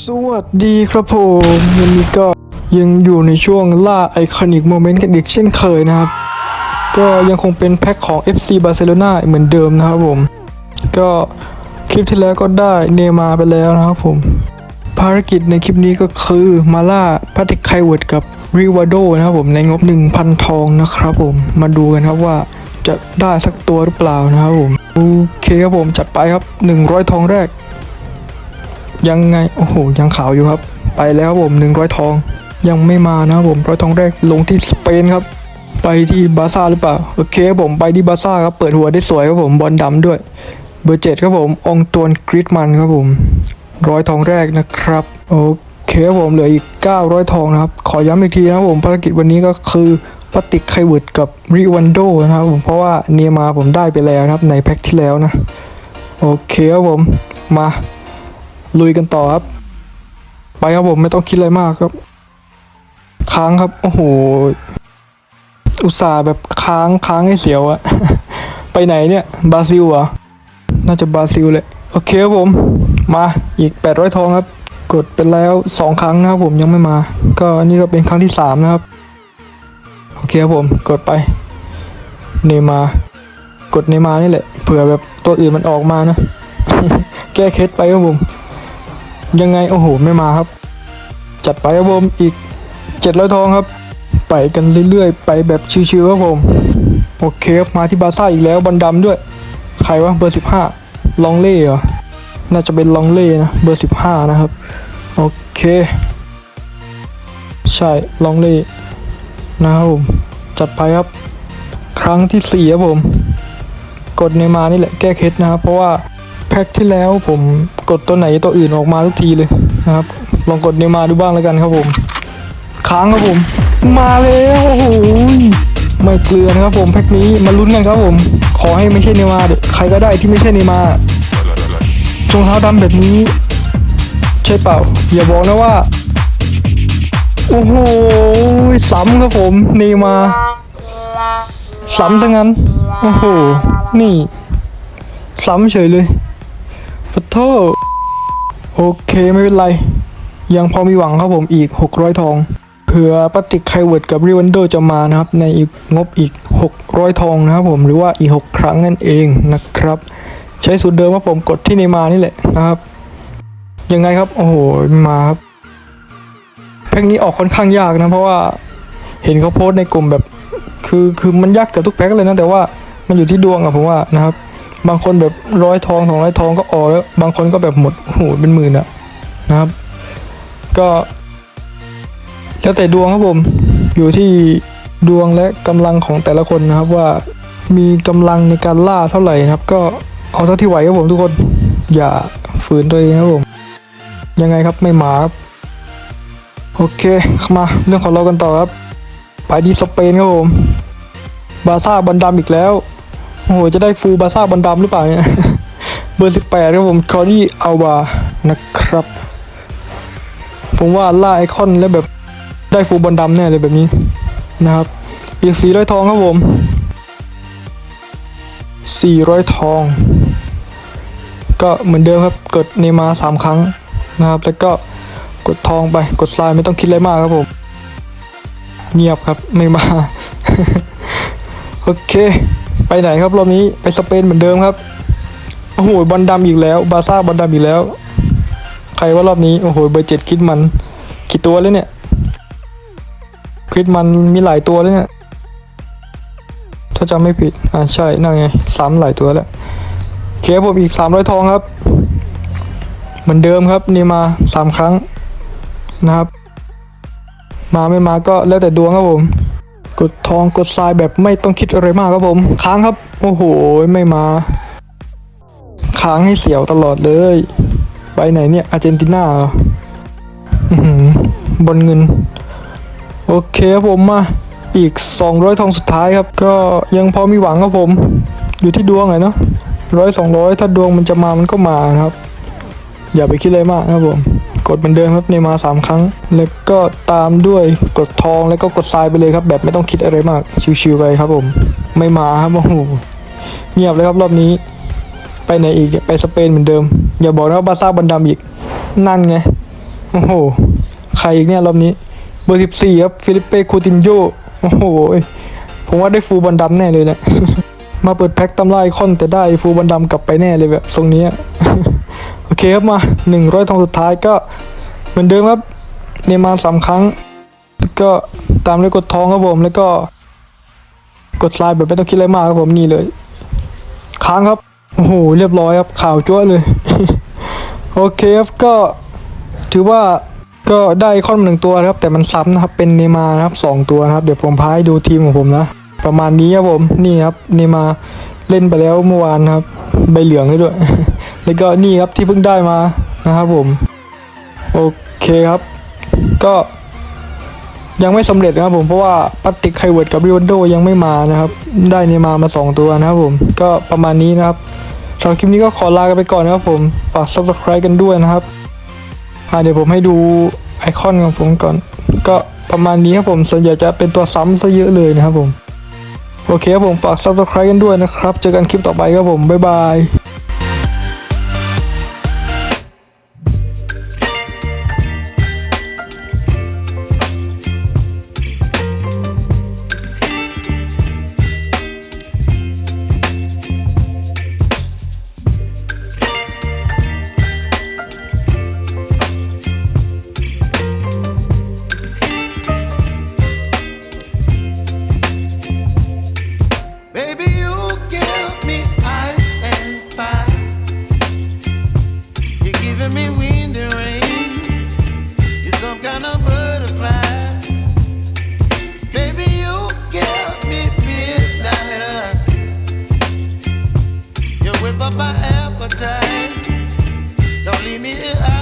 สวัสดีครับผมวันนี้ก็ยังอยู่ในช่วงล่าไอคอนิกโมเมนต์กันอีกเช่นเคยนะครับ ก็ยังคงเป็นแพ็คของ FC บาร์เซโลนาเหมือนเดิมนะครับผม ก็คลิปที่แล้วก็ได้เนมาร์ไปแล้วนะครับผม ภารกิจในคลิปนี้ก็คือมาล่าพาติกไคเวิร์ดกับริวาโดนะครับผมในงบ 1,000 ทองนะครับผมมาดูกันครับว่าจะได้สักตัวหรือเปล่านะครับผม โอเคครับผมจัดไปครับ 100 ทองแรก ยังไงโอ้โหยังขาวอยู่ครับ ไปแล้วครับผม100ทอง ยังไม่มานะครับผมร้อยทองแรกลงที่สเปนครับ ไปที่บาร์ซ่าหรือเปล่าโอเคครับผมไปที่บาร์ซ่าครับเปิดหัวได้สวยครับผมบอลดำด้วย เบอร์เจ็ดครับผมองตวนกริดมันครับผมร้อยทองแรกนะครับโอเคครับผมเหลืออีก 900 ทองนะครับ ขอย้ำอีกทีนะครับผมภารกิจวันนี้ก็คือปติกไคเวิร์ดกับริวันโดนะครับผมเพราะว่าเนย์มาผมได้ไปแล้วนะครับในแพ็คที่แล้วนะ โอเคครับผมมา ลุยกันต่อครับ ไปครับผมไม่ต้องคิดอะไรมากครับ ค้างครับ โอ้โห อุตส่าห์แบบค้างค้างให้เสียวอะไปไหนเนี่ยบราซิลเหรอน่าจะบราซิลเลยโอเคครับผม มาอีก 800 ทองครับ กดไปแล้ว 2 ครั้งนะครับผมยังไม่มา ก็อันนี้ก็เป็นครั้งที่ 3 นะครับ โอเคครับผมกดไปเนมาร์กดเนมานี่แหละเผื่อแบบตัวอื่นมันออกมานะ แก้เคล็ดไปครับผม ยังไงโอ้โหไม่มาครับ จัดไปครับผมอีก700ทองครับ ไปกันเรื่อยๆ ไปแบบชิวๆครับผม โอเคครับมาที่บาซ่าอีกแล้วบอลดำด้วย ใครวะเบอร์ 15 ลองเล่เหรอ น่าจะเป็นลองเล่นะเบอร์ 15 นะครับ โอเค ใช่ลองเล่นะครับผมจัดไปครับ ครั้งที่4ครับผม กดเนมานี่แหละแก้เคล็ดนะครับเพราะว่า แพ็คที่แล้วผมกดตัวไหนตัวอื่นออกมาทุกทีเลยนะครับ ลองกดเนย์มาดูบ้างแล้วกันครับผม ค้างครับผม มาแล้วโอ้โหไม่เกลือนะครับผมแพ็คนี้มาลุ้นกันครับผม ขอให้ไม่ใช่เนย์มาเถอะใครก็ได้ที่ไม่ใช่เนย์มาร์รองเท้าดำแบบนี้ ใช่เปล่า อย่าบอกนะว่า โอ้โหซ้ำครับผมเนมาซ้ำซะงั้น โอ้โห นี่ ซ้ำเฉยเลย ปะโทโอเคไม่เป็นไร ยังพอมีหวังครับผมอีก 600 ทอง เผื่อปฏิกไคเวิร์ดกับริวันโดจะมานะครับ ในอีกงบอีก 600 ทองนะครับผมหรือว่าอีก 6 ครั้งนั่นเองนะครับ ใช้สูตรเดิมว่าผมกดที่เนมานี่แหละนะครับ ยังไงครับ โอ้โห มาครับแพ็กนี้ออกค่อนข้างยากนะ เพราะว่าเห็นเขาโพสต์ในกลุ่มแบบ คือคือมันยากกับทุกแพ็กเลยนะ แต่ว่ามันอยู่ที่ดวงอะผมว่านะครับ บางคนแบบร้อยทองสองร้อยทองก็ออกแล้ว บางคนก็แบบหมดโอ้โหเป็นหมื่นอะนะครับ ก็แล้วแต่ดวงครับผม อยู่ที่ดวงและกำลังของแต่ละคนนะครับว่ามีกำลังในการล่าเท่าไหร่นะครับ ก็เอาเท่าที่ไหวครับผมทุกคน อย่าฝืนตัวเองนะครับผม ยังไงครับไม่หมาครับโอเคมาเรื่องของเรากันต่อครับ ไปที่สเปนครับผม บาซ่าบอลดำอีกแล้ว โอ้โห จะได้ฟูบาซ่าบอลดำหรือเปล่าเนี่ย เบอร์ 18 ครับผม คอรี่อัลบา นะครับ ผมว่าล่าไอคอนแล้วแบบได้ฟูบอลดำแน่เลยแบบนี้นะครับ อีก 400 ทองครับผม 400 ทอง ก็เหมือนเดิมครับ กดเนมาสามครั้งนะครับ แล้วก็กดทองไป กดทรายไม่ต้องคิดอะไรมากครับผม เงียบครับ ไม่มา โอเค ไปไหนครับรอบนี้ไปสเปนเหมือนเดิมครับโอ้โหบอลดำอีกแล้ว บาซ่าบอลดำอีกแล้ว ใครว่ารอบนี้โอ้โหเบอร์เจ็ดคิดมันกี่ตัวแล้วเนี่ยคริดมันมีหลายตัวแล้วเนี่ยถ้าจำไม่ผิดอ่าใช่นั่นไงซ้ำหลายตัวแล้วเคผมอีก300ทองครับ เหมือนเดิมครับนี่มาสามครั้งนะครับ มาไม่มาก็แล้วแต่ดวงครับผม กดทองกดทรายแบบไม่ต้องคิดอะไรมากครับผม ค้างครับ โอ้โห ไม่มา ค้างให้เสียวตลอดเลย ไปไหนเนี่ยอาร์เจนตินาหือบอลเงิน โอเคครับผมมา อีก 200 ทองสุดท้ายครับ ก็ยังพอมีหวังครับผม อยู่ที่ดวงไงเนาะร้อยสองร้อยถ้าดวงมันจะมามันก็มานะครับ อย่าไปคิดอะไรมากครับผม กดเหมือนเดิมครับในมาสามครั้ง แล้วก็ตามด้วยกดทองแล้วก็กดทรายไปเลยครับ แบบไม่ต้องคิดอะไรมาก ชิวๆไปครับผม ไม่มาครับโอ้โหเงียบเลยครับรอบนี้ ไปไหนอีกไปสเปนเหมือนเดิม อย่าบอกนะว่าบาซ่าบันดำอีก นั่นไง โอ้โห ใครอีกเนี่ยรอบนี้ เบอร์สิบสี่ครับฟิลิปเป้คูตินโยโอ้โห ผมว่าได้ฟูลบอลดำแน่เลยแหละมาเปิดแพ็คตำไอคอนแต่ได้ฟูลบอลดำกลับไปแน่เลยแบบทรงนี้ เคครับมาหนึ่งร้อยทองสุดท้ายก็เหมือนเดิมครับ เนมาสามครั้ง ก็ตามด้วยกดทองครับผม แล้วก็ กดสไลด์แบบไม่ต้องคิดอะไรมากครับผมนี่เลย ค้างครับ โอ้โห เรียบร้อยครับ ข่าวจ้วเลย โอเคครับ ก็ถือว่าก็ได้ไอคอนหนึ่งตัวนะครับ แต่มันซ้ำนะครับ เป็นเนมานะครับสองตัวนะครับ เดี๋ยวผมพาให้ดูทีมของผมนะ ประมาณนี้ครับผม นี่ครับ เนมาเล่นไปแล้วเมื่อวานครับ ใบเหลืองเลยด้วย แล้วก็นี่ครับที่เพิ่งได้มานะครับผม โอเคครับ ก็ยังไม่สำเร็จนะครับผมเพราะว่าปัตติกไคเวิร์ดกับริวันโดยังไม่มานะครับ ได้เนย์มามา 2 ตัวนะครับผม ก็ประมาณนี้นะครับสำหรับคลิปนี้ก็ขอลากันไปก่อนนะครับผมฝาก subscribe กันด้วยนะครับอ่าเดี๋ยวผมให้ดูไอคอนของผมก่อน ก็ประมาณนี้ครับผมส่วนใหญ่จะเป็นตัวซ้ำซะเยอะเลยนะครับผม โอเคครับผมฝาก subscribe กันด้วยนะครับ เจอกันคลิปต่อไปครับผม บ๊ายบาย some kind of butterfly. You me midnight. You whip up my appetite. Don't leave me here